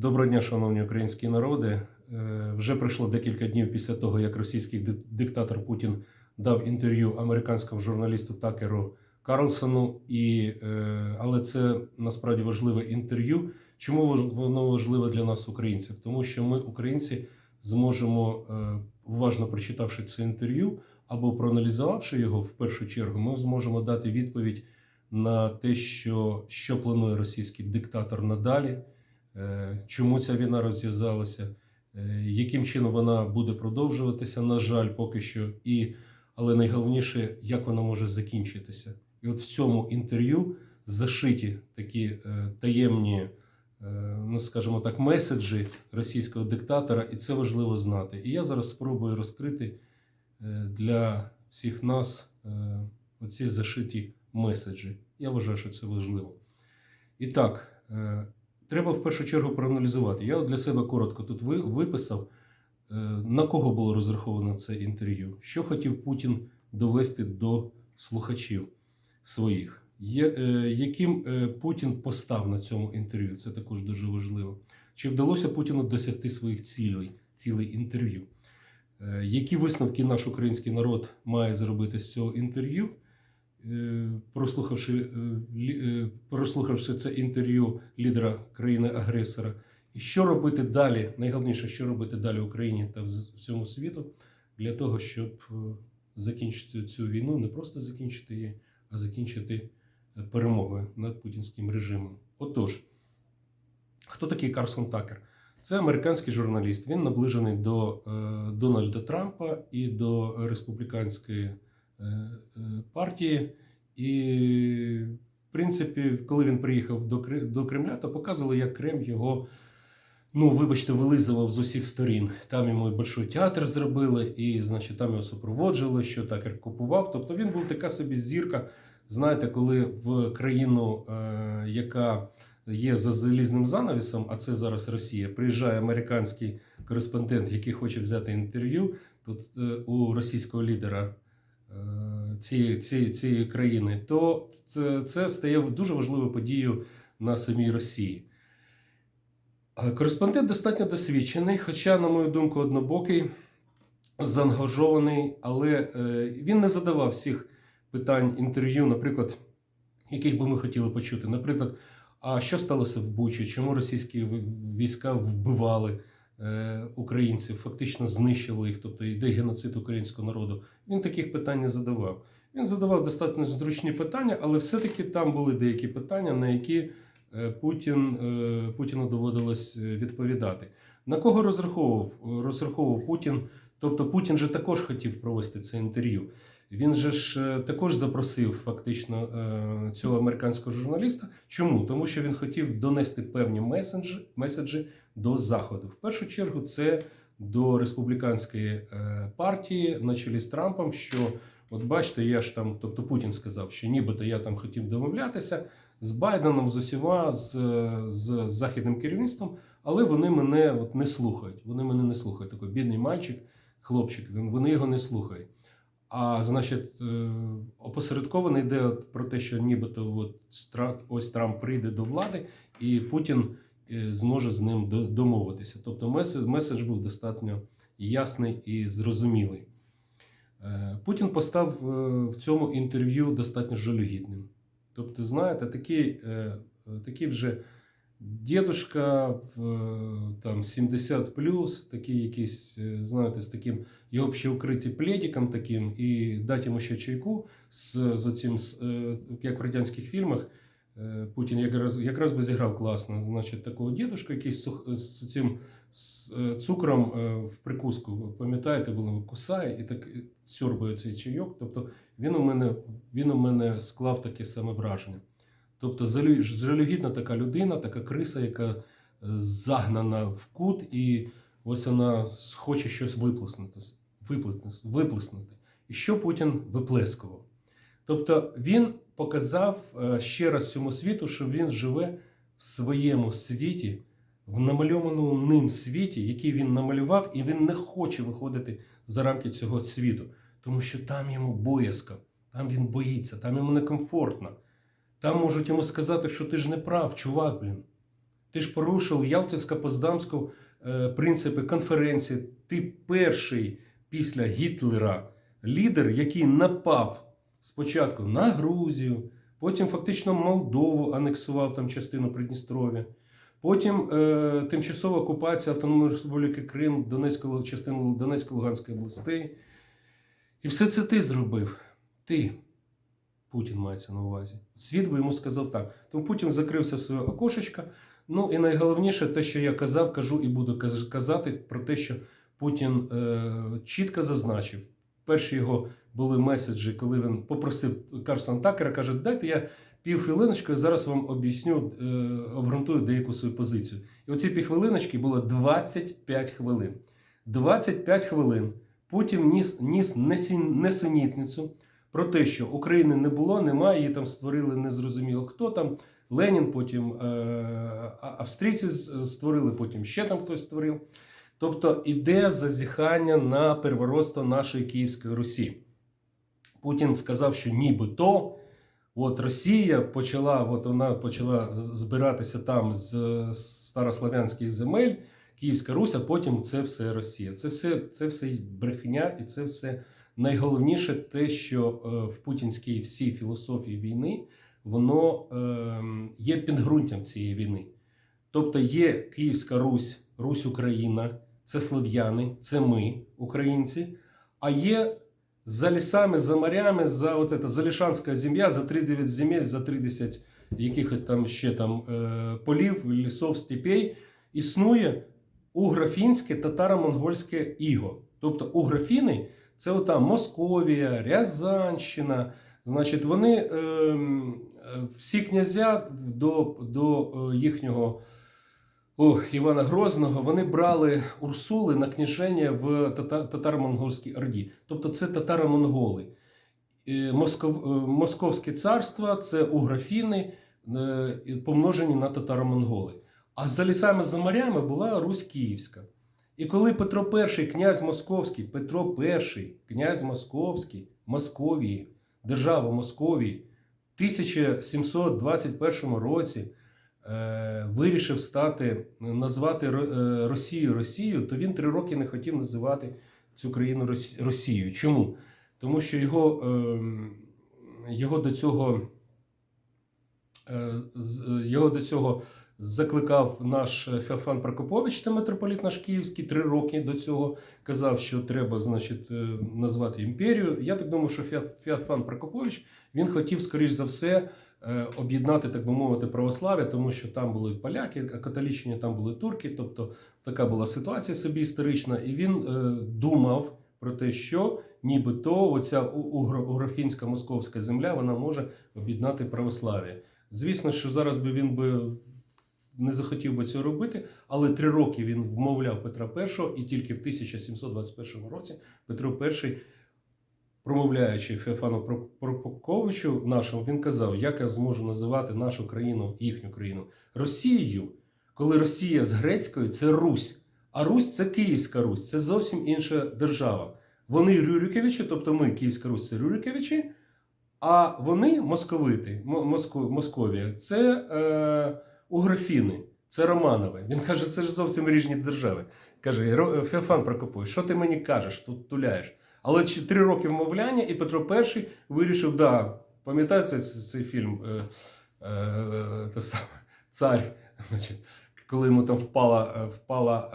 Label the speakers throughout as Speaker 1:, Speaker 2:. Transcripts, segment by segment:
Speaker 1: Доброго дня, шановні українські народи. Е, Вже пройшло декілька днів після того, як російський диктатор Путін дав інтерв'ю американському журналісту Такеру Карлсону. І, е, але це насправді важливе інтерв'ю. Чому воно важливе для нас, українців? Тому що ми, українці, зможемо, е, уважно прочитавши це інтерв'ю або проаналізувавши його в першу чергу, ми зможемо дати відповідь на те, що, що планує російський диктатор надалі. Е, чому ця війна розв'язалася, е, яким чином вона буде продовжуватися, на жаль, поки що, і, але найголовніше, як вона може закінчитися. І от в цьому інтерв'ю зашиті такі е, таємні, ну скажімо так, меседжі російського диктатора, і це важливо знати. І я зараз спробую розкрити для всіх нас оці зашиті меседжі. Я вважаю, що це важливо. І так, треба в першу чергу проаналізувати. Я для себе коротко тут виписав, е, на кого було розраховано це інтерв'ю, що хотів Путін довести до слухачів своїх, е, яким е, Путін постав на цьому інтерв'ю. Це також дуже важливо. Чи вдалося Путіну досягти своїх цілей, цілей інтерв'ю? Які висновки наш український народ має зробити з цього інтерв'ю? Е, прослухавши, е, е, прослухавши це інтерв'ю лідера країни-агресора, і що робити далі? Найголовніше, що робити далі Україні та всьому світу для того, щоб закінчити цю війну, не просто закінчити її, а закінчити перемогою над путінським режимом. Отож, хто такий Карсон Такер? Це американський журналіст. Він наближений до Дональда Трампа і до республіканської партії. І, в принципі, коли він приїхав до, Кремля, то показували, як Кремль його, ну, вибачте, вилизував з усіх сторін. Там йому і Большой театр зробили, і, значить, там його супроводжували, що Такер купував. Тобто він був така собі зірка. Знаєте, коли в країну, е, яка є за залізним занавісом, а це зараз Росія, приїжджає американський кореспондент, який хоче взяти інтерв'ю, е, у російського лідера е, цієї, цієї, цієї країни, то це, це стає дуже важливою подією на самій Росії. Е, Кореспондент достатньо досвідчений, хоча, на мою думку, однобокий, заангажований, але е, він не задавав всіх питань інтерв'ю, наприклад, яких би ми хотіли почути. Наприклад, а що сталося в Бучі? Чому російські війська вбивали е, українців, фактично знищили їх, тобто йде геноцид українського народу? Він таких питань не задавав. Він задавав достатньо зручні питання, але все-таки там були деякі питання, на які е, Путін, е, Путіну доводилось е, відповідати. На кого розраховував? Розраховував Путін. Тобто Путін же також хотів провести це інтерв'ю. Він же ж е, також запросив фактично е, цього американського журналіста. Чому? Тому що він хотів донести певні меседжі, меседжі до Заходу. В першу чергу, це до республіканської е, партії на чолі з Трампом. Що от бачите, я ж там, тобто Путін сказав, що нібито я там хотів домовлятися з Байденом, з усіма, з, з західним керівництвом, але вони мене от не слухають. Вони мене не слухають. Такий бідний мальчик, хлопчик, вони його не слухають. А значить, е, опосередковано йде про те, що нібито от ось Трамп прийде до влади, і Путін зможе з ним домовитися. Тобто меседж, був достатньо ясний і зрозумілий. Е, Путін постав е, в цьому інтерв'ю достатньо жалюгідним. Тобто, знаєте, такий, е, е, такий вже дідушка е, там 70 такий якийсь, е, знаєте, з таким його ще укрити пледиком таким і дати йому ще чайку з, з цим, е, як в радянських фільмах. Е, Путін якраз, якраз би зіграв класно. Значить, такого дідушка, який з, з цим е, цукром е, в прикуску, пам'ятаєте, було кусає і так е, цей чайок. Тобто він у мене, він у мене склав таке саме враження. Тобто жалюгідна така людина, така криса, яка загнана в кут, і ось вона хоче щось виплеснути, виплеснути. І що Путін виплескував? Тобто він показав е, ще раз всьому світу, що він живе в своєму світі, в намальованому ним світі, який він намалював, і він не хоче виходити за рамки цього світу, тому що там йому боязко, там він боїться, там йому некомфортно. Там можуть йому сказати, що ти ж не прав, чувак, блін. Ти ж порушив Ялтинсько-Поздамську е, принципи конференції. Ти перший після Гітлера лідер, який напав спочатку на Грузію, потім фактично Молдову анексував там частину Придністров'я. Потім е, тимчасова окупація Автономної Республіки Крим, Донецької частини Донецької Луганської областей. І все це ти зробив. Ти. Путін мається на увазі. Світ би йому сказав так. Тому Путін закрився в своє окошечко. Ну і найголовніше, те, що я казав, кажу і буду казати про те, що Путін е, чітко зазначив. Перші його були меседжі, коли він попросив Карсона Такера, каже, дайте я півхвилиночку, я зараз вам об'ясню, е, обґрунтую деяку свою позицію. І оці півхвилиночки було 25 хвилин. 25 хвилин Путін ніс, ніс несенітницю про те, що України не було, немає, її там створили незрозуміло хто там. Ленін, потім е, австрійці створили, потім ще там хтось створив. Тобто іде зазіхання на первородство нашої Київської Русі. Путін сказав, що нібито от Росія почала, от вона почала збиратися там з старослов'янських земель, Київська Русь, а потім це все Росія. Це все, це все брехня, і це все найголовніше те, що е, в путінській всій філософії війни воно е, є підґрунтям цієї війни. Тобто є Київська Русь, Русь Україна, це слов'яни, це ми, українці, а є за лісами, за морями, за от это, Залішанська земля, за 39 земель, за 30 якихось там ще там е, полів, лісов, степей, існує угрофінське татаро-монгольське іго. Тобто угрофіни це ота Московія, Рязанщина. Значить, вони ем, всі князя до, до е, їхнього о, Івана Грозного вони брали Урсули на княження в тата- татаро-монгольській орді. Тобто це татаро-монголи. Е, е, Московське царство це угрофіни, е, помножені на татаро-монголи. А за лісами за морями була Русь Київська. І коли Петро І, князь Московський, Петро І, князь Московський, Московії, держава Московії, в 1721 році вирішив стати, назвати е, Росію Росією, то він три роки не хотів називати цю країну Рос- Росією. Чому? Тому що його, ем, його до цього е, його до цього закликав наш Феофан Прокопович, це митрополіт наш Київський, три роки до цього казав, що треба, значить, е, назвати імперію. Я так думаю, що Фе- Феофан Прокопович він хотів, скоріш за все, е, об'єднати, так би мовити, православ'я, тому що там були поляки, католічні там були турки. Тобто така була ситуація собі історична, і він е, думав про те, що нібито оця угрофінська московська земля вона може об'єднати православ'я. Звісно, що зараз би він би не захотів би цього робити, але три роки він вмовляв Петра І, і тільки в 1721 році Петро І, промовляючи Феофану Про- Прокоповичу нашому, він казав, як я зможу називати нашу країну, їхню країну Росією, коли Росія з грецької це Русь, а Русь це Київська Русь, це зовсім інша держава. Вони Рюрикевичі, тобто ми, Київська Русь, це Рюрикевичі, а вони московити, Мо- Московія, це е, угрофіни, це Романови. Він каже, це ж зовсім різні держави. Каже, «Ро- Феофан Прокопович, що ти мені кажеш, тут туляєш? Але три роки вмовляння, і Петро І вирішив, да, пам'ятаєте цей, фільм е, е, те саме, Цар, значить, коли йому там впала, е, впала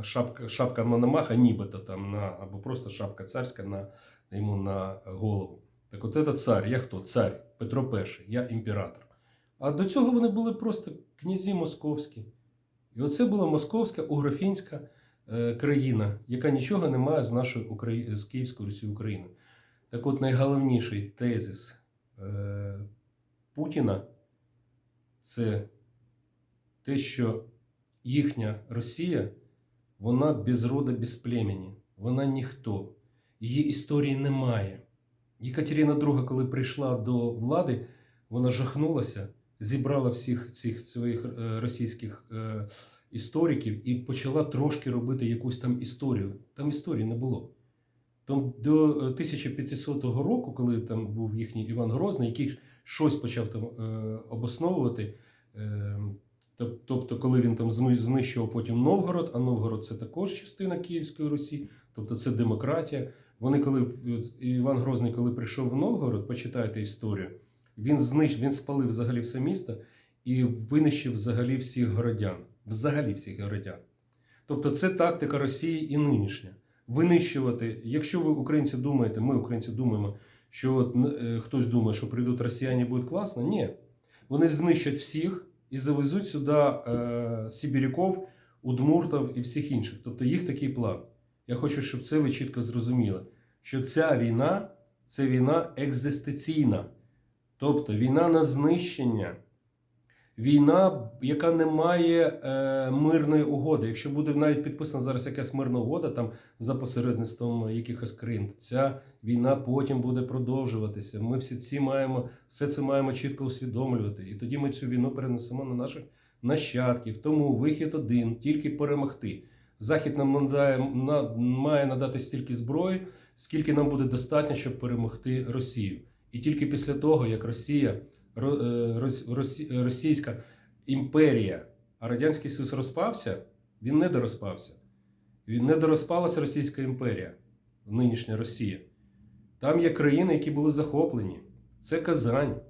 Speaker 1: е, шапка, шапка Мономаха, нібито там на, або просто шапка царська на, йому на голову. Так от це цар, я хто? Цар, Петро І, я імператор. А до цього вони були просто князі московські. І оце була московська угрофінська країна, яка нічого не має з нашою Украї... з Київською Русі України. Так от найголовніший тезис е, Путіна це те, що їхня Росія, вона без рода, без племені, вона ніхто. Її історії немає. Єкатерина II, коли прийшла до влади, вона жахнулася, зібрала всіх цих своїх е, російських е, істориків і почала трошки робити якусь там історію. Там історії не було. Там до е, 1500 року, коли там був їхній Іван Грозний, який щось почав там е, обосновувати, е, Тобто, коли він там знищував потім Новгород, а Новгород це також частина Київської Русі, тобто це демократія. Вони, коли в- Іван Грозний, коли прийшов в Новгород, почитайте історію, він знищ, він спалив взагалі все місто і винищив взагалі всіх городян. Взагалі всіх городян. Тобто це тактика Росії і нинішня. Винищувати, якщо ви українці думаєте, ми українці думаємо, що от, е, хтось думає, що прийдуть росіяни, буде класно. Ні. Вони знищать всіх і завезуть сюди е, сибіряков, удмуртів і всіх інших. Тобто їх такий план. Я хочу, щоб це ви чітко зрозуміли, що ця війна це війна екзистенційна, тобто війна на знищення. Війна, яка не має е, мирної угоди. Якщо буде навіть підписана зараз якась мирна угода там за посередництвом якихось країн, ця війна потім буде продовжуватися. Ми всі ці маємо все це маємо чітко усвідомлювати. І тоді ми цю війну перенесемо на наших нащадків. Тому вихід один тільки перемогти. Захід нам має надати стільки зброї, скільки нам буде достатньо, щоб перемогти Росію. І тільки після того, як Росія Е, Росі- Російська імперія, а Радянський Союз розпався, він не дорозпався. Він не дорозпалася Російська імперія, нинішня Росія. Там є країни, які були захоплені. Це Казань,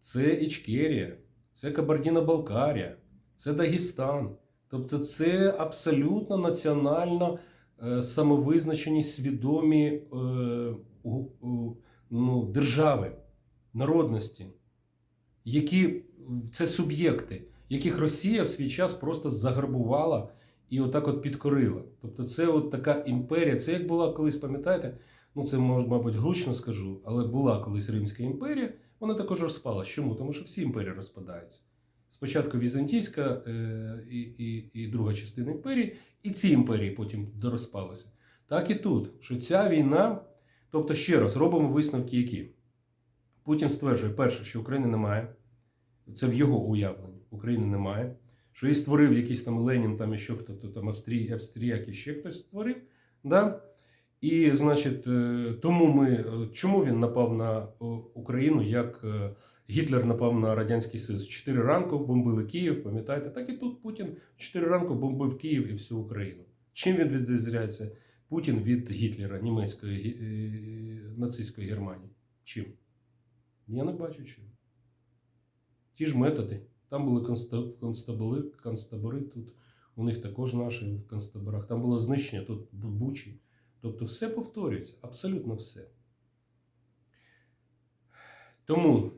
Speaker 1: це Ічкерія, це Кабардіна-Балкарія, це Дагестан. Тобто це абсолютно національно е, самовизначені свідомі е, ну, держави, народності, які це суб'єкти, яких Росія в свій час просто загарбувала і отак от підкорила. Тобто, це от така імперія. Це як була колись, пам'ятаєте? Ну, це може, мабуть, гучно скажу, але була колись Римська імперія, вона також розпалась. Чому? Тому що всі імперії розпадаються. Спочатку Візантійська е, і, і, і друга частина імперії, і ці імперії потім дорозпалися. Так і тут, що ця війна, тобто ще раз робимо висновки, які Путін стверджує, перше, що України немає, це в його уявленні. України немає. Що її створив якийсь там Ленін, там і що хто то там Австрій, Австріяк і ще хтось створив. Да? І, значить, е, тому ми е, чому він напав на Україну, як е, Гітлер напав на Радянський Союз? 4 ранку бомбили Київ, пам'ятаєте? Так і тут Путін 4 ранку бомбив Київ і всю Україну. Чим він відрізняється Путін від Гітлера, німецької е, нацистської Германії? Чим? Я не бачу чим. Ті ж методи. Там були конста- констабори, тут у них також наші в констаборах. Там було знищення, тут бучі. Тобто все повторюється, абсолютно все. Тому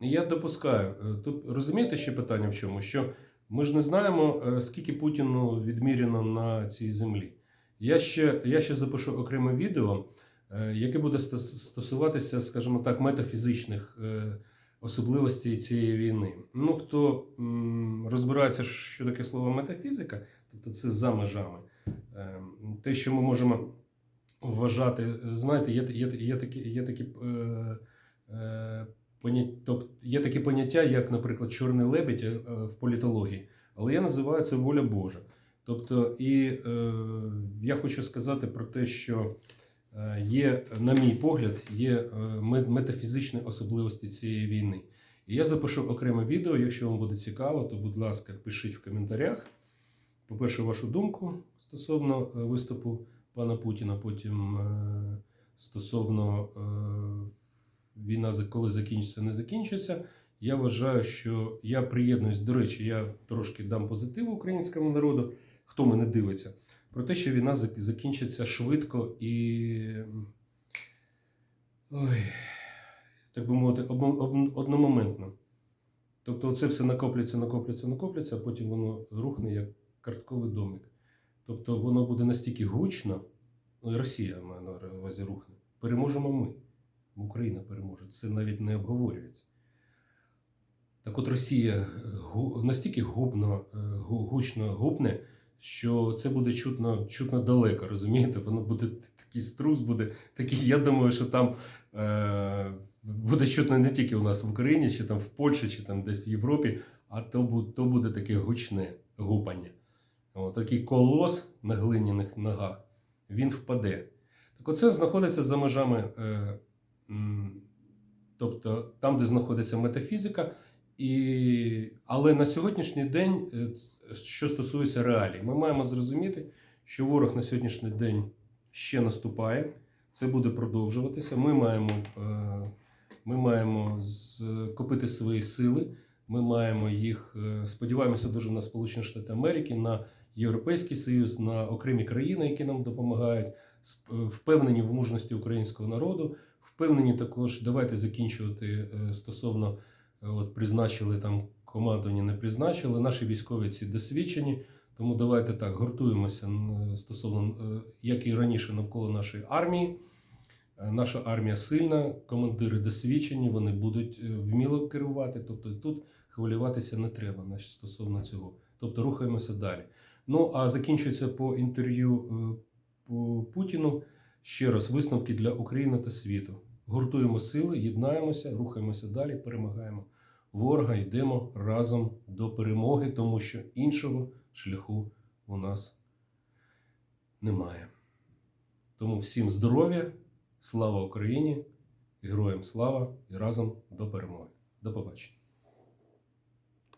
Speaker 1: я допускаю, е, тут розумієте ще питання в чому? Що ми ж не знаємо, е, скільки Путіну відміряно на цій землі. Я ще, я ще запишу окреме відео, яке буде стосуватися, скажімо так, метафізичних е, особливостей цієї війни. Ну, хто розбирається, що таке слово метафізика, тобто це за межами. Е, Те, що ми можемо вважати, е, знаєте, є, є, є такі, є такі е, е, тобто є такі поняття, як, наприклад, чорний лебідь е, в політології, але я називаю це воля Божа. Тобто, і е, я хочу сказати про те, що е, є, на мій погляд, є е, метафізичні особливості цієї війни. І я запишу окреме відео. Якщо вам буде цікаво, то будь ласка, пишіть в коментарях. По-перше, вашу думку стосовно е, виступу пана Путіна, потім е, стосовно е, війна, коли закінчиться, не закінчиться. Я вважаю, що я приєднуюсь, до речі, я трошки дам позитиву українському народу, хто мене дивиться, про те, що війна закінчиться швидко і. Ой, так би мовити, одномоментно. Тобто це все накоплюється, накоплюється, накоплюється, а потім воно рухне як картковий домик. Тобто воно буде настільки гучно, ну і Росія має на увазі рухне. Переможемо ми. Україна переможе. Це навіть не обговорюється. Так от Росія настільки губно, е, гучно гупне, що це буде чутно, чутно далеко, розумієте? Воно буде такий струс, буде такий. Я думаю, що там е, буде чутно не тільки у нас в Україні, чи там в Польщі, чи там десь в Європі, а то, то буде таке гучне гупання. О, такий колос на глиняних ногах, він впаде. Так оце знаходиться за межами, е, м, тобто там, де знаходиться метафізика, І... Але на сьогоднішній день, е, що стосується реалій, ми маємо зрозуміти, що ворог на сьогоднішній день ще наступає. Це буде продовжуватися. Ми маємо, е, ми маємо скопити свої сили. Ми маємо їх, е, сподіваємося дуже на Сполучені Штати Америки, на Європейський Союз, на окремі країни, які нам допомагають, впевнені в мужності українського народу, впевнені також, давайте закінчувати стосовно от призначили там командування, не призначили. Наші військові ці досвідчені. Тому давайте так гуртуємося стосовно, е, як і раніше, навколо нашої армії. Е, Наша армія сильна, командири досвідчені, вони будуть е, вміло керувати. Тобто тут хвилюватися не треба стосовно цього. Тобто рухаємося далі. Ну а закінчується по інтерв'ю по Путіну. Ще раз висновки для України та світу. Гуртуємо сили, єднаємося, рухаємося далі, перемагаємо ворога, йдемо разом до перемоги, тому що іншого шляху у нас немає. Тому всім здоров'я, слава Україні, героям слава і разом до перемоги. До побачення.